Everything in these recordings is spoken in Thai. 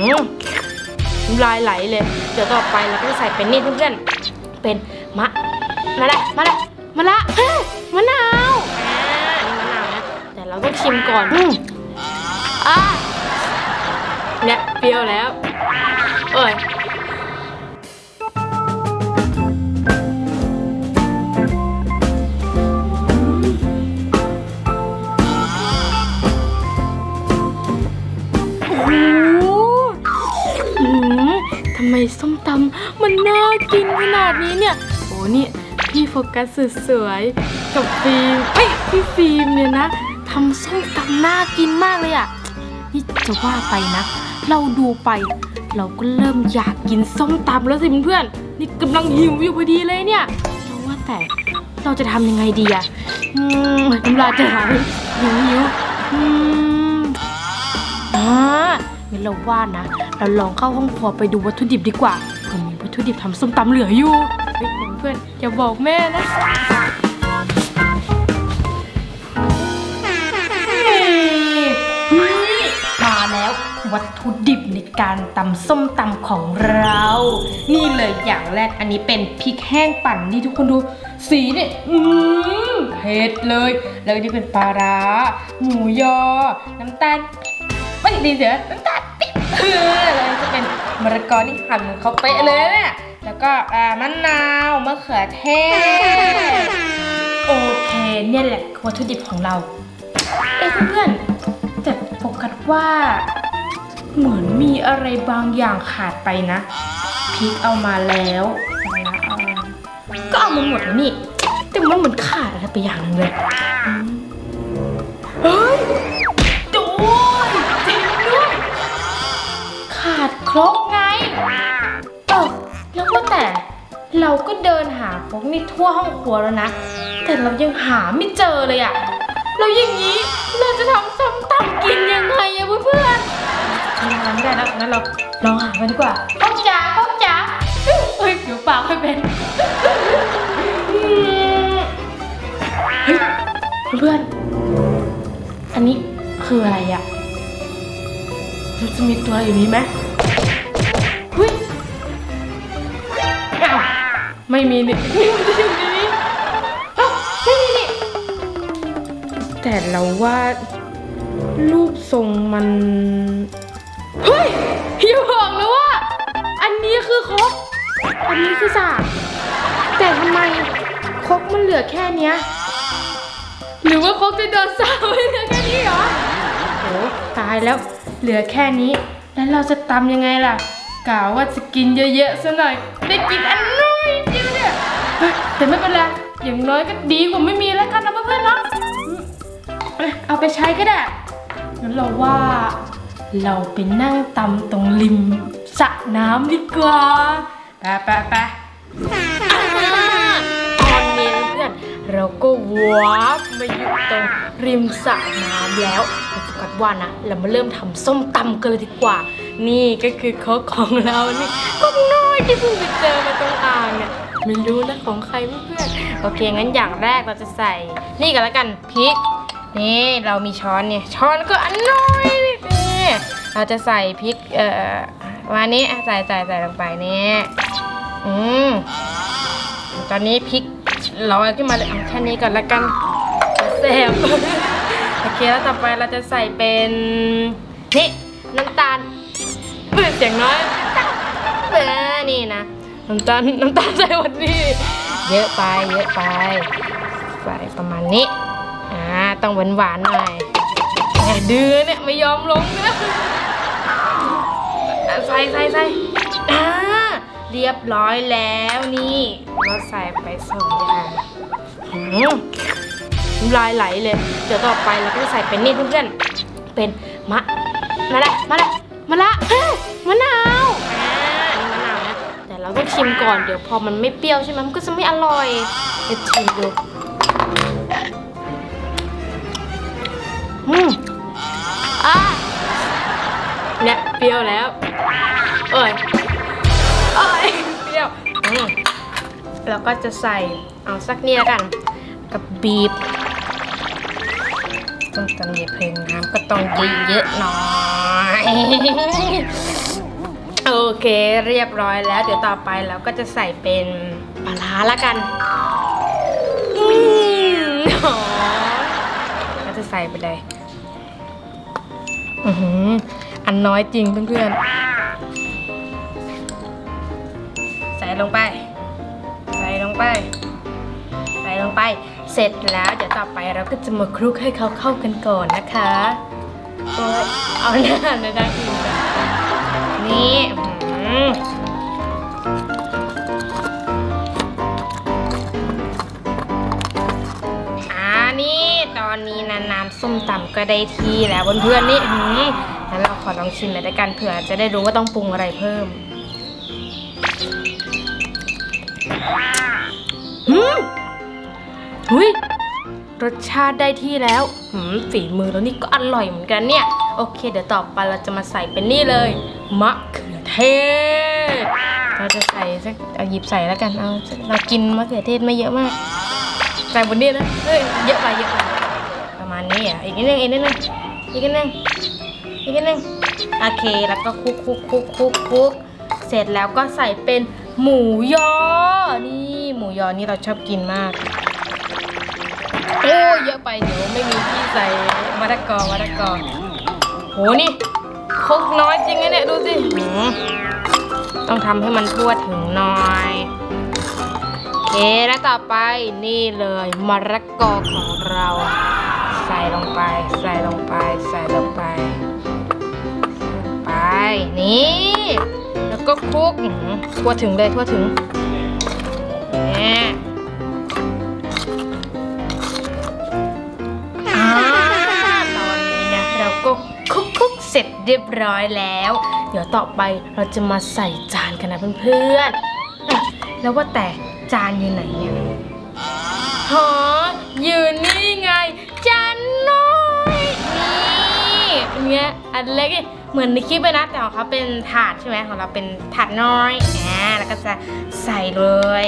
อืมน้ำลายไหลเลย เดี๋ยวต่อไปเราก็จะใส่เป็นนี่เพื่อนๆ เป็นมะมาละมาละมะละเฮ้ยมะนาวอ่านี่มะนาวนะ แต่เราต้องชิมก่อนอืมอะเนี่ยเปรี้ยวแล้ว เอ้ยำมันน่ากินขนาดนี้เนี่ยโอ้นี่พี่โฟกัสสุดสวยกับฟิล์มเอ้ยพี่ฟิล์มเนี่ยนะทำส้มตำน่ากินมากเลยอะนี่จะว่าไปนะ เราดูไป เราก็เริ่มอยากกินส้มตำแล้วสิเพื่อนๆนี่กำลังหิวอยู่พอดีเลยเนี่ยเราว่าแต่เราจะทำยังไงดีอะอืมน้ำลายจะไหลหิวหิวอืมอ่างั้นเราว่านะ เราลองเข้าห้องครัวไปดูวัตถุดิบดีกว่า ถุดิบทำส้มตำเหลืออยู่เฮ้ยเพื่อนๆอย่าบอกแม่นะ นี่มาแล้ววัตถุดิบในการตำส้มตำของเรา นี่เลยอย่างแรกอันนี้เป็นพริกแห้งปั่นนี่ทุกคนดู สีเนี่ยอืมเผ็ดเลย แล้วนี่เป็นปลาร้าหมูยอ น้ำตาลไม่ดีเสียน้ำตาล แล้วจะเป็นมะละกอที่หั่นเขาเป๊ะเลยเนี่ยแล้วก็อ่ามะนาวมะเขือเทศโอเค เนี่ยแหละวัตถุดิบของเรา เอ้เพื่อนๆแต่โฟกัสว่า เหมือนมีอะไรบางอย่างขาดไปนะพริกเอามาแล้วก็เอามาหมดแล้วนี่ แต่มันเหมือนขาดอะไรไปอย่างนึงเลย รกไงเออแล้วว่าแต่ เราก็เดินหาครกนี่ทั่วห้องครัวแล้วนะ แต่เรายังหาไม่เจอเลยอะเราอย่างนี้เราจะทำส้มตำกินยังไงอะเพื่อนๆทำงานไม่ได้แล้วงั้นเราลองหากันดีกว่าก้องจ๋าก้องจ๋าเฮ้ยเดี๋ยวปากไม่เป็นอืมเฮ้ยเพื่อนๆอันนี้คืออะไรอะมันจะมีตัวอยู่นี้ไหม เฮ้ยอ้าวไม่มีนี่เอ้าไม่มีนี่แต่เราว่ารูปทรงมันเฮ้ยอย่าบอกนะว่า อันนี้คือครกอันนี้คือสากแต่ทำไมครกมันเหลือแค่เนี้ย หรือว่าครกจะโดนสาวไว้เหลือแค่นี้เหรอโอ้ตายแล้วเหลือแค่นี้ แล้วเราจะตำยังไงล่ะ กล่าวว่าจะกินเยอะๆซะหน่อย ได้กินอันน้อยเดียวเนี่ยเฮ้ยแต่ไม่เป็นไร อย่างน้อยก็ดีกว่าไม่มีแล้วกันนะเพื่อนๆเนาะเอ้ยเอาไปใช้ก็ได้ งั้นเราว่าเราไปนั่งตำตรงริมสระน้ำดีกว่าไปไปไปตอนนี้เพื่อนเราก็วาร์ปมาอยู่ตรงริมสระน้ำแล้วเราโฟกัสว่านะ เรามาเริ่มทำส้มตำกันเลยดีกว่า นี่ก็คือค้กของเรานี่ก็น้อยที่เพิ่งไปเจอมาตรงอ่างเนี่ยไม่รู้นะของใครเพื่อนๆโอเคงั้นอย่างแรกเราจะใส่ นี่กันแล้วกันพริกนี่เรามีช้อนเนี่ยช้อนก็อันน้อยนี่เราจะใส่พริกเอ่อวันนี้ใส่ใส่ใส่ลงไปนี่อืมตอนนี้พริกลอยขึ้นมาเลยแค่นี้ก่อนละกันแซ่บโอเคแล้วต่อไปเราจะใส่เป็นนี่น้ำตาล เฮ้ยเสียงน้อยเออนี่นะ น้ำตาลน้ำตาลใส่วันนี้ เยอะไปเยอะไป ใส่ประมาณนี้ อ่า ต้องหวานหวานๆหน่อยแหมดื้อเนี่ยไม่ยอมลงนะอะใส่ใส่ใส่อ่าเรียบร้อยแล้วนี่ เราใส่ไปสองอย่างหืมน้ำลายไหลเลย เดี๋ยวต่อไปเราก็จะใส่เป็นนี่เพื่อนๆ เป็นมะ มาละมาละ มาละเฮ้ยมะนาวอ่านี่มะนาวนะแต่เราต้องชิมก่อนเดี๋ยวพอมันไม่เปรี้ยวใช่ไหมมันก็จะไม่อร่อยเดี๋ยวชิมดูอืมอะเนี่ยเปรี้ยวแล้วเอ้ยเอ้ยเปรี้ยวอืมแล้วก็จะใส่เอาสักเนี่แล้วกัน กับบีบ ต้องต้องเยอะเพลงน้ำก็ต้องเยอะๆหน่อยโอเคเรียบร้อยแล้ว เดี๋ยวต่อไปเราก็จะใส่เป็นปลาร้าละกันอืมหอมก็จะใส่ไปเลยอือหืออันน้อยจริงเพื่อนๆ ใส่ลงไป ใส่ลงไป ใส่ลงไป เสร็จแล้วเดี๋ยวต่อไปเราก็จะมาคลุกให้เขาเข้ากันก่อนนะคะเอาหน้าเลยนะกินกันนี่อื้อหืออ่านี่ตอนนี้นะน้ำส้มตำก็ได้ที่แล้วเพื่อนๆนี่หืองั้นเราขอลองชิมหน่อยละกันเผื่อจะได้รู้ว่าต้องปรุงอะไรเพิ่มหืม หุยรสชาติได้ที่แล้วหืมฝีมือแล้วนี่ก็อร่อยเหมือนกันเนี่ย โอเค เดี๋ยวต่อไปเราจะมาใส่เป็นนี่เลย มะเขือเทศ เราจะใส่สักเอาหยิบใส่แล้วกัน เอาเรากินมะเขือเทศไม่เยอะมาก ใส่บนนี้นะเฮ้ยเยอะไปเยอะไปประมาณนี้อะ อีกนิดนึงอีกนิดนึงอีกนิดนึงอีกนิดนึงโอเค แล้วก็คุกคุกคุกคุกคุกเสร็จแล้วก็ใส่เป็นหมูยอ นี่หมูยอนี่เราชอบกินมาก โอ้เยอะไปเดี๋ยวไม่มีที่ใส่มะละกอมะละกอโหนี่คุกน้อยจริงนะเนี่ยดูสิต้องทำให้มันทั่วถึงหน่อยโอเคแล้วต่อไปนี่เลยมะละกอของเรา ใส่ลงไป ใส่ลงไป ใส่ลงไป ไปนี่ แล้วก็คลุกทั่วถึงเลยทั่วถึง เสร็จเรียบร้อยแล้ว เดี๋ยวต่อไปเราจะมาใส่จานกันนะเพื่อนๆอะแล้วว่าแต่จานอยู่ไหนเนี่ยฮะอยู่นี่ไง จานน้อยนี่เป็นไงอันเล็กนี่เหมือนในคลิปเลยนะแต่ของเขาเป็นถาดใช่ไหมของเราเป็นถาดน้อยอ่าแล้วก็จะใส่เลย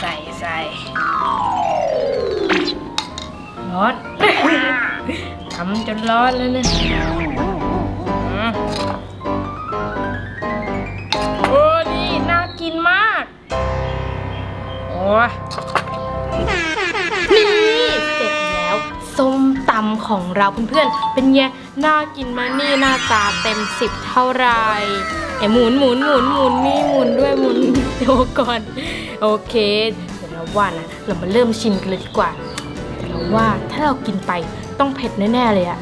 ใส่ใส่ร้อน ทำจนร้อนแล้วเนี่ย ของเราเพื่อนๆ เป็นไงน่ากินมานี่หน้าตาเต็มสิบเท่าไหรเอ๋หมุนหมุนหมุนหมุนนี่หมุนด้วยหมุนเดี๋ยวก่อนโอเคเดี๋ยวเราว่านะเรามาเริ่มชิมกันเลยดีกว่าแต่เราว่าถ้าเรากินไปต้องเผ็ดแน่ๆเลยอะ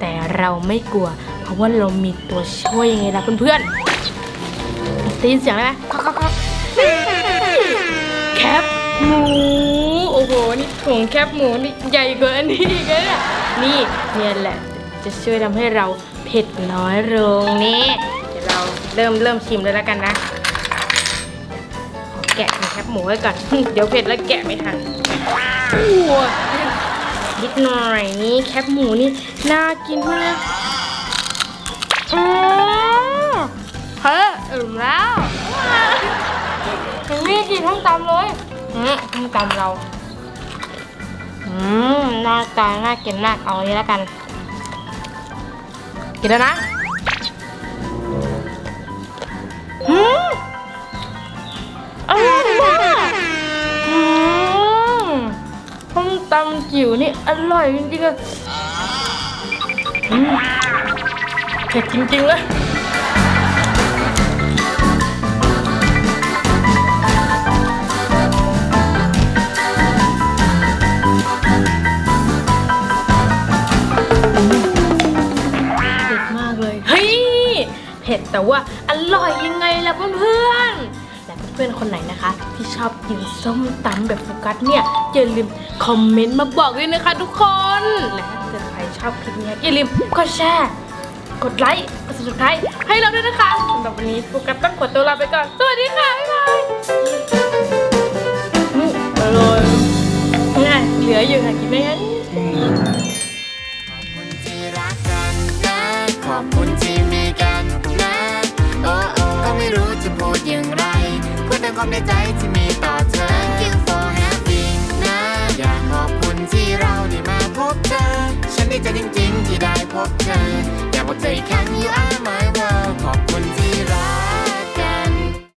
แต่เราไม่กลัว เพราะว่าเรามีตัวช่วยยังไงล่ะเพื่อนๆได้ยินเสียงไหมแคปหมู อ้โห นี่ถุงแคปหมูนี่ใหญ่กว่าอันนี้อีกนะเนี่ยนี่เนี่ยแหละ จะช่วยทำให้เราเผ็ดน้อยลงนี่เดี๋ยวเราเริ่มเริ่มชิมเลยแล้วกันนะ ขอแกะถุงแคปหมูไว้ก่อน เดี๋ยวเผ็ดแล้วแกะไม่ทันโอ้โหนิดหน่อยนี่แคปหมูนี่น่ากินมากอืมเฮ้ยอิ่มแล้วยังไม่กินทั้งตำเลยอืมทั้งตำเรา อืมน้าตาน่ากินมากเอาอันนี้แล้วกัน กินแล้วนะอืมอร่อยมากอืมทั้งตำจิ๋วนี่อร่อยจริงๆอืมเผ็ดจริงๆเลย แต่ว่าอร่อยยังไงล่ะเพื่อนๆและเพื่อนๆคนไหนนะคะ ที่ชอบกินส้มตำแบบโฟกัสเนี่ยอย่าลืมคอมเมนต์มาบอกด้วยนะคะทุกคนและถ้าเกิดใครชอบคลิปนี้อย่าลืมกดแชร์กดไลค์กด subscribe ให้เราด้วยนะคะสำหรับวันนี้โฟกัสต้องขอตัวลาไปก่อนสวัสดีค่ะบ๊ายบายอร่อยง่ายเหลืออยู่ค่ะกินไม่งั้นขอบคุณที่รักกันนะขอบคุณที่มีกัน ออีกครั้ง you are my